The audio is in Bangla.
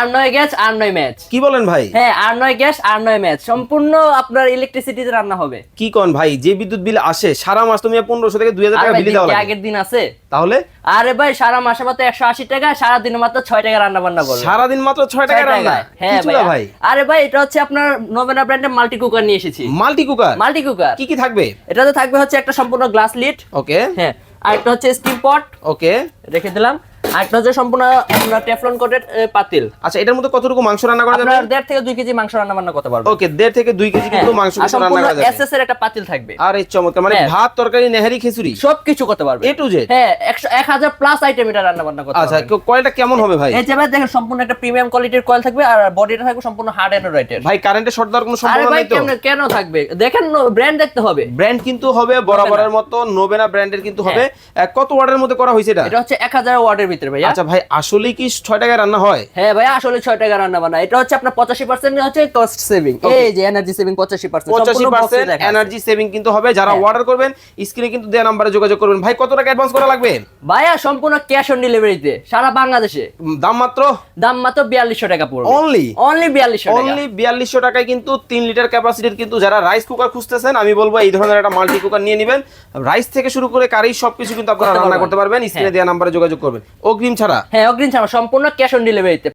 আর নয় গ্যাস আর নয় ম্যাচ। কি বলেন ভাই? হ্যাঁ আর নয় গ্যাস আর নয় ম্যাচ। সম্পূর্ণ আপনার ইলেকট্রিসিটিতে রান্না হবে। কি কোন ভাই যে বিদ্যুৎ বিল আসে সারা মাস তুমি পনেরোশো থেকে দুই হাজার আর টাকা বিল দিন দেওয়া আগের দিন আছে। তাহলে? আরে ভাই সারা মাসে মাত্র একশো আশি টাকা সারা দিনে মাত্র ছয় টাকা রান্না বান্না করবে। সারাদিন মাত্র ছয় টাকা রান্না? হ্যাঁ ভাই? আরে ভাই এটা হচ্ছে আপনার নোভেনা ব্র্যান্ডের মাল্টি কুকার নিয়ে এসেছি। মাল্টি কুকার মাল্টি কুকার কি কি থাকবে? এটাতে থাকবে হচ্ছে একটা সম্পূর্ণ গ্লাস লিড ওকে হ্যাঁ আর একটা হচ্ছে স্টিম পট ওকে রেখে দিলাম। আর একটা হচ্ছে সম্পূর্ণ আপনার টেফলন কোটেড পাতিল। আচ্ছা এটার মধ্যে কতটুকু মাংস রান্না করা যাবে? আপনার দেড় থেকে দুই কেজি মাংস রান্না বান্না করতে পারবেন। ওকে দেড় থেকে দুই কেজি কিন্তু মাংস হ্যাঁ। কিন্তু রান্না করা যাবে। এসএস এর একটা পাতিল থাকবে। আর এই চমৎকার মানে হ্যাঁ। ভাত তরকারি নেহারি খিচুড়ি? সবকিছু করতে পারবে। A to Z? হ্যাঁ একশো এক হাজার প্লাস আইটেম এটা রান্না বান্না করতে আচ্ছা কয়টা কেমন হবে ভাই? এই যে ভাই দেখেন সম্পূর্ণ একটা প্রিমিয়াম কোয়ালিটির কয়েল থাকবে আর বডিটা থাকবে সম্পূর্ণ হার্ড এন্ড্রয়েডের ভাই কারেন্টের শর্ট দেওয়ার কোনো সম্ভাবনা নেই তো? কেন থাকবে? দেখেন ব্র্যান্ড দেখতে হবে। ব্র্যান্ড কিন্তু হবে বরাবরের মতো নোবেনা ব্র্যান্ডের কিন্তু হবে। কত ওয়াটের মধ্যে করা হয়েছে এটা? এটা হচ্ছে এক হাজার ভিতরে ভাইয়া। আচ্ছা ভাই আসলেই কি ছয় টাকায় রান্না হয়? হ্যাঁ ভাই আসলে ছয় টাকা রান্না বান্না। এটা হচ্ছে আপনার পঁচাশি পার্সেন্ট হচ্ছে কস্ট সেভিং এই যে এনার্জি সেভিং পঁচাশি পার্সেন্ট পঁচাশি পার্সেন্ট এনার্জি সেভিং কিন্তু হবে যারা হ্যাঁ। অর্ডার করবেন স্ক্রিনে কিন্তু দেওয়া নাম্বারে যোগাযোগ করবেন। ভাই কত টাকা অ্যাডভান্স করা লাগবে? ভাইয়া সম্পূর্ণ ক্যাশ অন ডেলিভারিতে সারা বাংলাদেশে। দাম মাত্র? দাম মাত্র বিয়াল্লিশশো টাকা পড়বে। অনলি অনলি বিয়াল্লিশশো টাকা। অনলি বিয়াল্লিশশো টাকায় কিন্তু তিন লিটার ক্যাপাসিটির কিন্তু যারা রাইস কুকার খুঁজতেছেন আমি বলব এই ধরনের একটা মাল্টি কুকার নিয়ে নেবেন। রাইস থেকে শুরু করে কারি সবকিছু কিন্তু আপনারা রান্না। করতে পারবেন স্ক্রিনে হ্যাঁ। দেওয়া নাম্বারে যোগাযোগ করবেন। অগ্রিম ছাড়া? হ্যাঁ অগ্রিম ছাড়া সম্পূর্ণ ক্যাশ অন ডেলিভারিতে